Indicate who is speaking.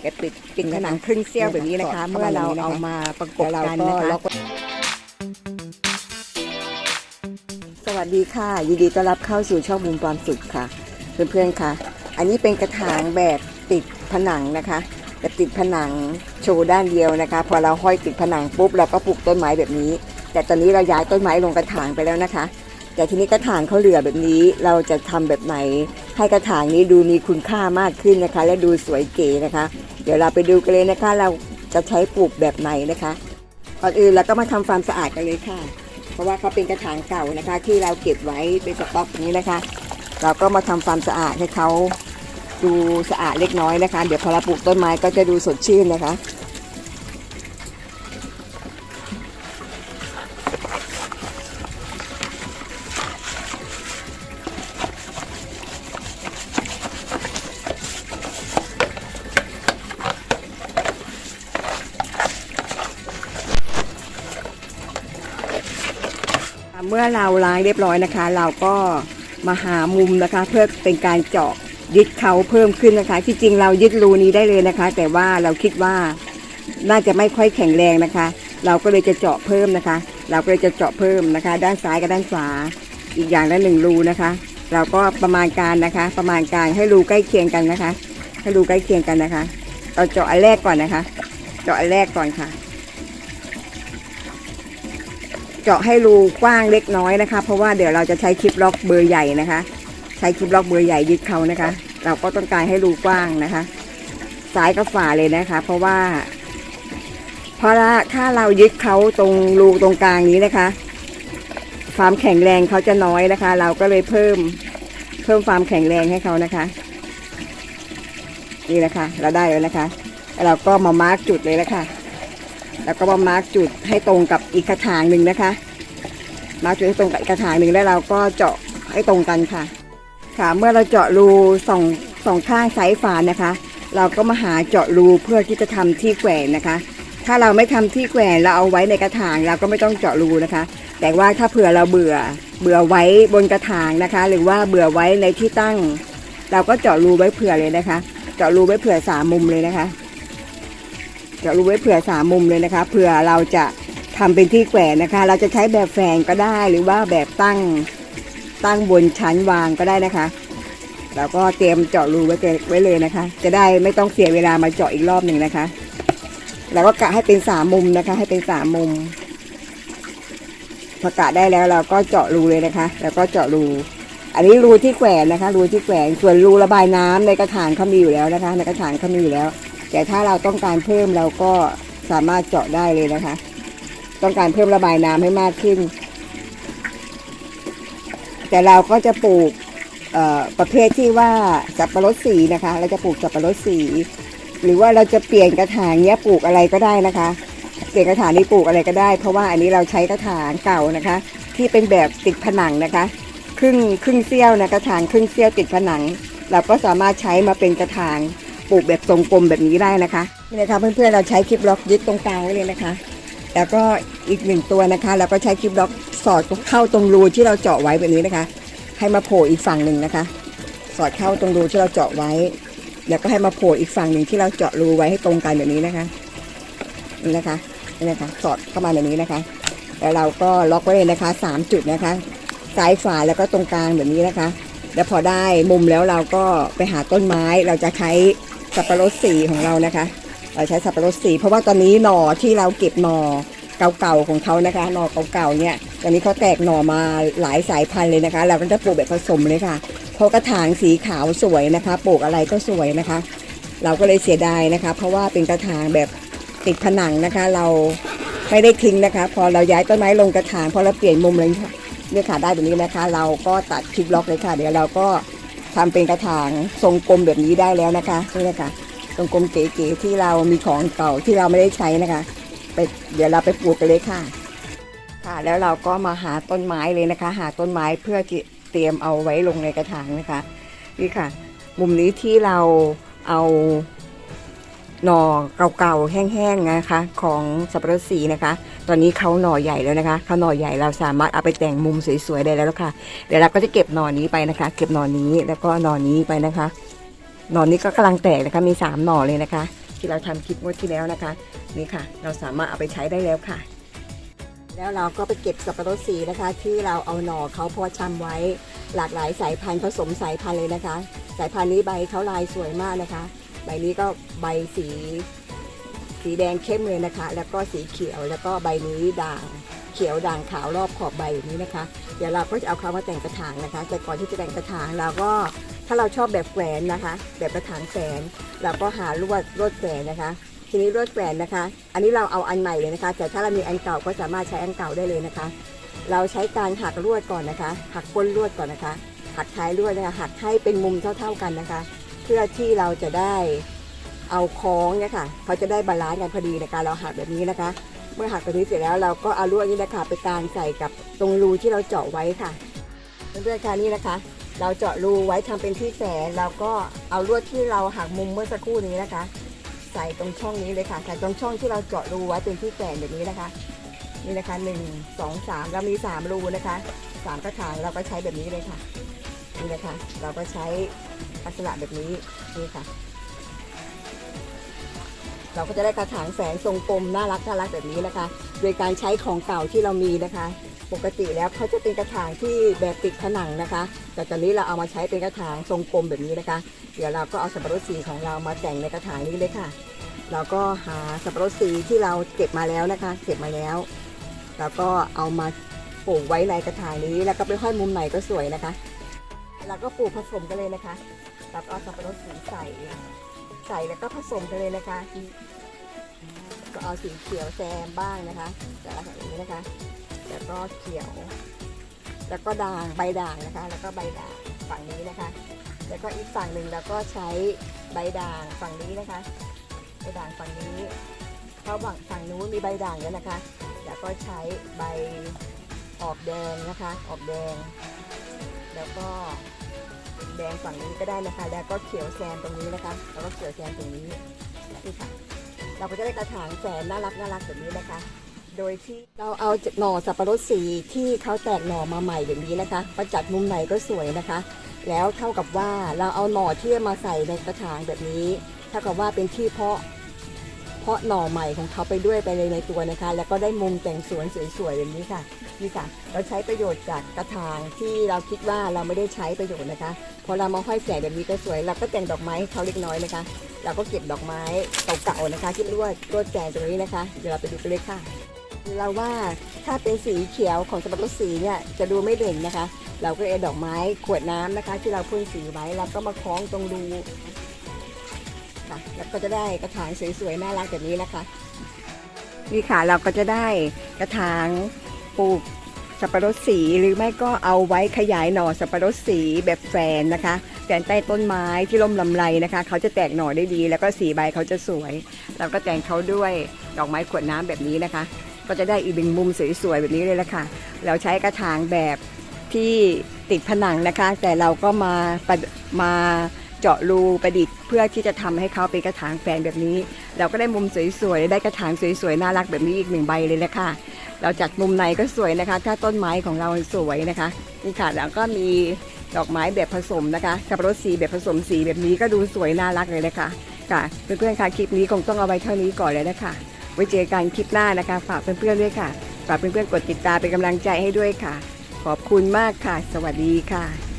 Speaker 1: แบบปิดปิดผนังครึ่งเสี้ยวแบบนี้นะคะ เมื่อเราเอามาประกบกันนะคะสวัสดีค่ะ ยินดีต้อนรับเข้าสู่ช่องมุมความสุขค่ะ เพื่อนๆค่ะ อันนี้เป็นกระถางแบบติดผนังนะคะแบบติดผนังโชว์ด้านเดียวนะคะ พอเราห้อยติดผนังปุ๊บเราก็ปลูกต้นไม้แบบนี้ แต่ตอนนี้เราย้ายต้นไม้ลงกระถางไปแล้วนะคะ แต่ทีนี้กระถางเขาเหลือแบบนี้เราจะทำแบบไหน ให้กระถางนี้ดูมีคุณค่ามากขึ้นนะคะ และดูสวยเก๋นะคะ เดี๋ยวเราไปดูกันเลยนะคะ เราจะใช้ปลูกแบบไหนนะคะก่อนอื่นเราก็มาทำความสะอาดกันเลยค่ะ เพราะว่าเขาเป็นกระถางเก่านะคะ ที่เราเก็บไว้เป็นสต็อกนี้นะคะ เราก็มาทำความสะอาดให้เขาดูสะอาดเล็กน้อยนะคะ เดี๋ยวพอเราปลูกต้นไม้ก็จะดูสดชื่นนะคะ เมื่อเราล้างเรียบร้อยนะคะ เราก็มาหามุมนะคะ เพื่อเป็นการเจาะยึดเขาเพิ่มขึ้นนะคะ ที่จริงเรายึดรูนี้ได้เลยนะคะ แต่ว่าเราคิดว่าน่าจะไม่ค่อยแข็งแรงนะคะ เราก็เลยจะเจาะเพิ่มนะคะ เราก็เลยจะเจาะเพิ่มนะคะ ด้านซ้ายกับด้านขวาอีกอย่างละหนึ่งรูนะคะ เราก็ประมาณการนะคะ ประมาณการให้รูใกล้เคียงกันนะคะ ให้รูใกล้เคียงกันนะคะ เราเจาะอันแรกก่อนนะคะ เจาะอันแรกก่อนค่ะ เจาะให้รูกว้างเล็กน้อยนะคะ เพราะว่าเดี๋ยวเราจะใช้คลิปล็อกเบอร์ใหญ่นะคะ ใช้คลิปล็อกเบอร์ใหญ่ยึดเขานะคะ เราก็ต้องการให้รูกว้างนะคะซ้ายกับฝาเลยนะคะ เพราะว่าเพราะถ้าเรายึดเขาตรงรูตรงกลางนี้นะคะ ความแข็งแรงเขาจะน้อยนะคะ เราก็เลยเพิ่มเพิ่มความแข็งแรงให้เขานะคะ นี่นะคะ เราได้แล้วนะคะ เราก็มามาร์กจุดเลยแล้วค่ะ แล้วก็มามาร์กจุดให้ตรงกับอีกกระถางหนึ่งนะคะ มาร์กจุดให้ตรงกับอีกกระถางหนึ่งแล้วเราก็เจาะให้ตรงกันค่ะ ค่ะเมื่อเราเจาะรูสองสองข้างซ้ายฝานะคะ เราก็มาหาเจาะรูเพื่อที่จะทำที่แขวนนะคะ ถ้าเราไม่ทำที่แขวนเราเอาไว้ในกระถางเราก็ไม่ต้องเจาะรูนะคะ แต่ว่าถ้าเผื่อเราเบื่อเบื่อไว้บนกระถางนะคะ หรือว่าเบื่อไว้ในที่ตั้ง เราก็เจาะรูไว้เผื่อเลยนะคะ เจาะรูไว้เผื่อสามมุมเลยนะคะ จาะรูไว้เผื่อสามมุมเลยนะคะเผื่อเราจะทำเป็นที่แขวนนะคะ เราจะใช้แบบแฝงก็ได้หรือว่าแบบตั้งตั้งบนชั้นวางก็ได้นะคะเราก็เตรียมเจาะรูไว้เกไว้เลยนะคะ จะได้ไม่ต้องเสียเวลามาเจาะอีกรอบหนึ่งนะคะเราก็กะให้เป็นสามมุมนะคะ ให้เป็นสามมุมพอกะได้แล้วเราก็เจาะรูเลยนะคะ แล้วก็เจาะรูอันนี้รูที่แขวนนะคะ รูที่แขวนส่วนรูระบายน้ำในกระถางเขามีอยู่แล้วนะคะ ในกระถางเขามีอยู่แล้ว แต่ถ้าเราต้องการเพิ่มเราก็สามารถเจาะได้เลยนะคะ ต้องการเพิ่มระบายน้ำให้มากขึ้น แต่เราก็จะปลูกประเภทที่ว่าสับปะรดสีนะคะ เราจะปลูกสับปะรดสี หรือว่าเราจะเปลี่ยนกระถางเนี้ยปลูกอะไรก็ได้นะคะ เปลี่ยนกระถางนี้ปลูกอะไรก็ได้ เพราะว่าอันนี้เราใช้กระถางเก่านะคะ ที่เป็นแบบติดผนังนะคะ ครึ่งครึ่งเสี้ยวนะกระถางครึ่งเสี้ยวติดผนัง เราก็สามารถใช้มาเป็นกระถาง ปลูกแบบทรงกลมแบบนี้ได้นะคะนี่นะคะเพื่อนๆเราใช้คลิปล็อกยึดตรงกลางไว้เลยนะคะ แล้วก็อีกหนึ่งตัวนะคะเราก็ใช้คลิปล็อกสอดเข้าตรงรูที่เราเจาะไว้แบบนี้นะคะ ให้มาโผล่อีกฝั่งหนึ่งนะคะ สอดเข้าตรงรูที่เราเจาะไว้ แล้วก็ให้มาโผล่อีกฝั่งหนึ่งที่เราเจาะรูไว้ให้ตรงกันแบบนี้นะคะนี่นะคะนี่นะคะ สอดเข้ามาแบบนี้นะคะ แล้วเราก็ล็อกไว้เลยนะคะสามจุดนะคะซ้ายฝาแล้วก็ตรงกลางแบบนี้นะคะ แล้วพอได้มุมแล้วเราก็ไปหาต้นไม้เราจะใช้ สับปะรดสีของเรานะคะเราใช้สับปะรดสี เพราะว่าตอนนี้หน่อที่เราเก็บหน่อเก่าๆของเขานะคะหน่อเก่าๆเนี่ยตอนนี้เขาแตกหน่อมาหลายสายพันธุ์เลยนะคะ เราก็จะปลูกแบบผสมเลยค่ะเพราะกระถางสีขาวสวยนะคะปลูกอะไรก็สวยนะคะ เราก็เลยเสียดายนะคะ เพราะว่าเป็นกระถางแบบติดผนังนะคะ เราไม่ได้ทิ้งนะคะ พอเราย้ายต้นไม้ลงกระถางพอเราเปลี่ยนมุมเลยเนี่ยค่ะได้แบบนี้นะคะ เราก็ตัดคลิปล็อกเลยค่ะ เดี๋ยวเราก็ ทำเป็นกระถางทรงกลมแบบนี้ได้แล้วนะคะนี่นะคะทรงกลมเก๋ๆที่เรามีของเก่าที่เราไม่ได้ใช้นะคะไปเดี๋ยวเราไปปลูกกันเลยค่ะ ค่ะ แล้วเราก็มาหาต้นไม้เลยนะคะ หาต้นไม้เพื่อเตรียมเอาไว้ลงในกระถางนะคะนี่ค่ะ มุมนี้ที่เราเอาหน่อเก่าๆแห้งๆนะคะ ของสับปะรดสีนะคะ ตอนนี้เขาหน่อใหญ่แล้วนะคะเขาหน่อใหญ่เราสามารถเอาไปแต่งมุมสวยๆได้แล้วค่ะ เดี๋ยวเราก็จะเก็บหน่อนี้ไปนะคะ เก็บหน่อนี้แล้วก็หน่อนี้ไปนะคะ หน่อนี้ก็กำลังแตกนะคะมีสามหน่อเลยนะคะ ที่เราทำคลิปงวดที่แล้วนะคะ นี่ค่ะ เราสามารถเอาไปใช้ได้แล้วค่ะ แล้วเราก็ไปเก็บสับปะรดสีนะคะ ที่เราเอาหน่อเขาพอชำไว้หลากหลายสายพันธุ์ผสมสายพันธุ์เลยนะคะ สายพันธุ์นี้ใบเขาลายสวยมากนะคะ ใบนี้ก็ใบสี สีแดงเข้มเลยนะคะ แล้วก็สีเขียวแล้วก็ใบนี้ด่างเขียวด่างขาวรอบขอบใบแบบนี้นะคะ เดี๋ยวเราก็จะเอาเขามาแต่งกระถางนะคะ แต่ก่อนที่จะแต่งกระถางเราก็ถ้าเราชอบแบบแขวนนะคะ แบบกระถางแขวนเราก็หาลวดลวดแขวนนะคะ ทีนี้ลวดแขวนนะคะ อันนี้เราเอาอันใหม่เลยนะคะ แต่ถ้าเรามีอันเก่าก็สามารถใช้อันเก่าได้เลยนะคะ เราใช้การหักลวดก่อนนะคะ หักก้นลวดก่อนนะคะ หักท้ายลวดนะคะหักให้เป็นมุมเท่า ๆกันนะคะ เพื่อที่เราจะได้ เอาคล้องเนี่ยค่ะเขาจะได้บาลานซ์กันพอดีในะคะเราหักแบบนี้นะคะ เมื่อหักแบบนี้เสร็จแล้วเราก็เอาลวดนี้นะคะไปกางใส่กับตรงรูที่เราเจาะไว้ค่ะเพื่อนๆค่ะนี่นะคะ เราเจาะรูไว้ทำเป็นที่แฝนเราก็เอาลวดที่เราหักมุมเมื่อสักครู่นี้นะคะ ใส่ตรงช่องนี้เลยค่ะใส่ตรงช่องที่เราเจาะรูไว้เป็นที่แฝนแบบนี้นะคะนี่นะคะหนึ่งสองสามเรามีสามรูนะคะสามกระถางเราก็ใช้แบบนี้เลยค่ะนี่นะคะ เราก็ใช้ลักษณะแบบนี้นี่ค่ะ เราก็จะได้กระถางแสงทรงกลมน่ารักน่ารักแบบนี้นะคะ โดยการใช้ของเก่าที่เรามีนะคะ ปกติแล้วเขาจะเป็นกระถางที่แบบติดผนังนะคะ แต่ตอนนี้เราเอามาใช้เป็นกระถางทรงกลมแบบนี้นะคะ เดี๋ยวเราก็เอาสับปะรดสีของเรามาแต่งในกระถางนี้เลยค่ะ เราก็หาสับปะรดสีที่เราเก็บมาแล้วนะคะ เก็บมาแล้ว แล้วก็เอามาปลูกไว้ในกระถางนี้ แล้วก็ไปห้อยมุมไหนก็สวยนะคะ เราก็ปลูกผสมกันเลยนะคะเราก็เอาสับปะรดสีใส่ ใส่แล้วก็ผสมกันเลยนะคะ ก็เอาสีเขียวแซมบ้างนะคะแต่ละแบบนี้นะคะ แล้วก็เขียว แล้วก็ด่างใบด่างนะคะ แล้วก็ใบด่างฝั่งนี้นะคะ แล้วก็อีกฝั่งหนึ่งเราก็ใช้ใบด่างฝั่งนี้นะคะ ใบด่างฝั่งนี้เขาฝั่งฝั่งนู้นมีใบด่างแล้วนะคะ แล้วก็ใช้ใบออกแดงนะคะ ออกแดง แล้วก็ แดงฝั่งนี้ก็ได้นะคะ แล้วก็เขียวแซมตรงนี้นะคะ แล้วก็เขียวแซมตรงนี้นี่ค่ะ เราก็จะได้กระถางแสนน่ารักน่ารักแบบนี้นะคะ โดยที่เราเอาหน่อสับปะรดสีที่เขาแตกหน่อมาใหม่แบบนี้นะคะมาจัดมุมไหนก็สวยนะคะ แล้วเท่ากับว่าเราเอาหน่อที่มาใส่ในกระถางแบบนี้ เท่ากับว่าเป็นที่เพาะ เพาะหน่อใหม่ของเขาไปด้วยไปเลยในตัวนะคะ แล้วก็ได้มุมแต่งสวนสวยๆแบบนี้ค่ะนี่ค่ะ เราใช้ประโยชน์จากกระถางที่เราคิดว่าเราไม่ได้ใช้ประโยชน์นะคะพอเรามาห้อยแสงแบบนี้ก็สวยเราก็แต่งดอกไม้เขาเล็กน้อยนะคะ เราก็เก็บดอกไม้เก่าๆนะคะที่ลวดลวแจงตรงนี้นะคะเดี๋ยวเราไปดูกันเลยค่ะเราว่าถ้าเป็นสีเขียวของสับปะรดสีเนี่ยจะดูไม่เด่นนะคะ เราก็เอาดอกไม้ขวดน้ำนะคะ ที่เราพ่นสีไว้เราก็มาคล้องตรงรู ค่ะแล้วก็จะได้กระถางสวยๆน่ารักแบบนี้นะคะ นี่ค่ะเราก็จะได้กระถางปลูกสับปะรดสีหรือไม่ก็เอาไว้ขยายหน่อสับปะรดสีแบบแฝนนะคะแฝนใต้ต้นไม้ที่ร่มลำไรนะคะ เขาจะแตกหน่อได้ดี แล้วก็สีใบเขาจะสวย เราก็แต่งเขาด้วยดอกไม้ขวดน้ำแบบนี้นะคะ ก็จะได้อีกหนึ่งมุมสวยๆแบบนี้เลยละค่ะ เราใช้กระถางแบบที่ติดผนังนะคะ แต่เราก็มามา เจาะรูประดิษฐ์เพื่อที่จะทำให้เขาเป็นกระถางแฝนแบบนี้ เราก็ได้มุมสวยๆได้กระถางสวยๆน่ารักแบบนี้อีกหนึ่งใบเลยละค่ะเราจัดมุมไหนก็สวยนะคะ ถ้าต้นไม้ของเราสวยนะคะนี่ค่ะแล้วก็มีดอกไม้แบบผสมนะคะสับรดสีแบบผสมสีแบบนี้ก็ดูสวยน่ารักเลยนะคะค่ะเพื่อนๆค่ะคลิปนี้คงต้องเอาไว้เท่านี้ก่อนเลยนะคะไว้เจอกันคลิปหน้านะคะ ฝากเพื่อนๆด้วยค่ะฝากเพื่อนๆกดติดตามเป็นกำลังใจให้ด้วยค่ะ ขอบคุณมากค่ะ สวัสดีค่ะ